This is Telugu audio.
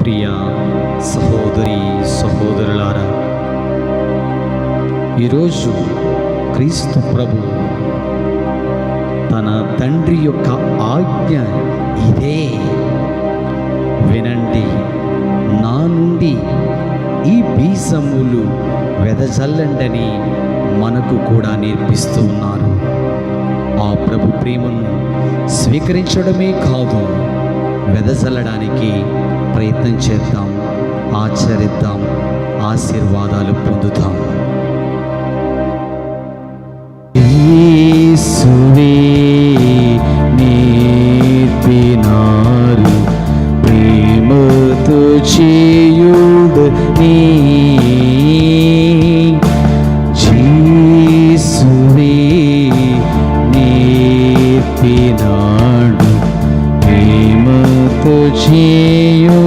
ప్రియ సహోదరి సహోదరులారా ఈరోజు క్రీస్తు ప్రభు తన తండ్రి యొక్క ఆజ్ఞ ఇదే. వినండి నా నుండి ఈ బీసములు వెదజల్లండని మనకు కూడా నేర్పిస్తూ ఉన్నారు. ఆ ప్రభు ప్రేమను స్వీకరించడమే కాదు వెదజల్లడానికి ప్రయత్నం చేద్దాం ఆచరిద్దాం ఆశీర్వాదాలు పొందుతాం యేసువే నేర్పినారు ప్రేమతో చే podia